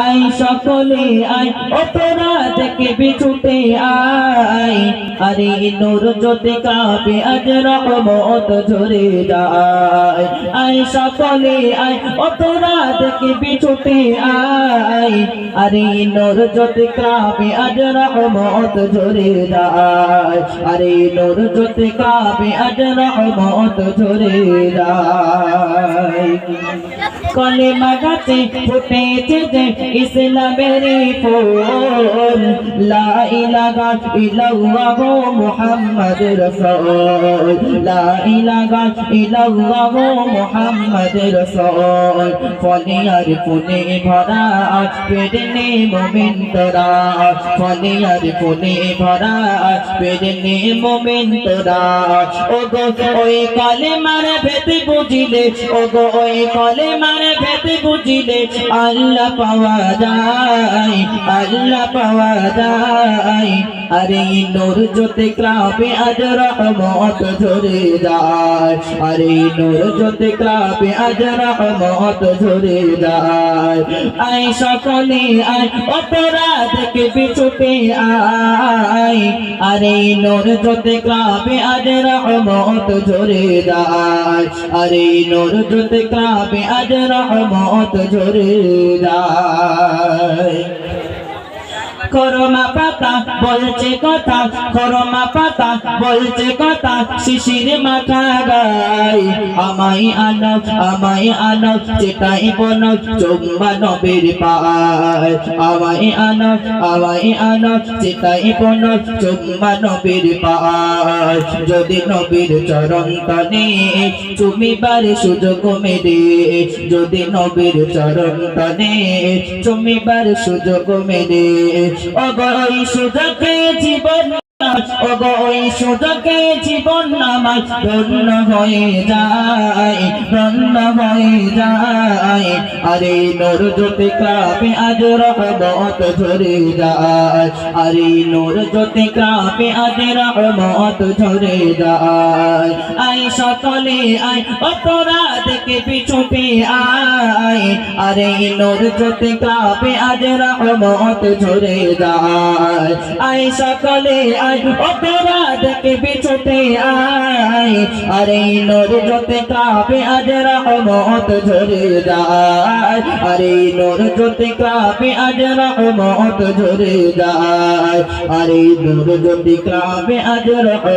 I সকলে I অপরাধ কে বিছুটে ছুটে আই আরে নূর জ্যোতি কাপে, আজ রহমত ঝরে যায়। আই সকলে আই ও তোরা দেখবি ছুটে আই আরে নূর জ্যোতি কাপে, আজ রহমত ঝরে যায়। আরে জ্যোতি কাপে, আজ রহমত ঝরে যায়। কলেমা গাছে ফুটেছে যে ইসলামের ফুল। লা ইলাহা ইল্লাল্লাহ মুহাম্মদ রাসূল। লা মুহাম্মদ রাসূল, ফলে আর ফুলে ভরা পেডনে মুমিন তোরা ফলে আর ফুলে ভরা মুমিন তোরা ও গো ওই কলেমার ভেদ বুঝিলে ও গো ওই কলেমার ভেদ বুঝিলে আল্লাহ পাওয়া যায়, আল্লাহ পাওয়া যায়। আরে নূর জ্যোতি ক্রাবে আজ রহমত ঝরে যায়। আরে নূর জ্যোতি ক্রাবে আজ রহমত ঝরে যায়। আই সকলে আই অপরাধ কে পিছুতে আই আরে নূর জ্যোতি ক্রাবে আজ রহমত ঝরে যায়। আরে নূর জ্যোতি ক্রাবে আজ রহমত ঝরে যায়। করমা পাতা, বলছে কথা করমা পাতা, বলছে কথা, শিশির মাথা গাই আমাই আনক আমাই আনক চেটাই বনক চুম্বা নবীর পায়। আমাই আনক আমাই আনক চেটাই বনক চুম্বা নবীর পায়। যদি নবীর চরণ তনে চুমিবার সুযোগ মেরে যদি নবীর চরণ তনে চুমিবার সুযোগ মেরে অগই সুযোগে জীবন সুযোগে জীবন আমার ধন্য হয়ে যায়, ধন্য হয়ে যায়। আরে নূর জ্যোতি ক্রাপে আজ রহমত ঝরে যায়। আরে নূর জ্যোতি ক্রাপে আজ রহমত ঝরে যায়। আই সকলে আই অপরা দেখে আয় আরে নূর জ্যোতি ক্রাপে আজ রহমত ঝরে যায়। আই সকলে আই অপরা দেখে পিছুতে আয়। আরে নূর জ্যোতি ক্রাপে আজ রহমত ঝরে যায়। আরে নূর জ্যোতি ক্রাপে আজ রহমত ঝরে যায়। আরে নূর জ্যোতি ক্রাপে আজ রহমত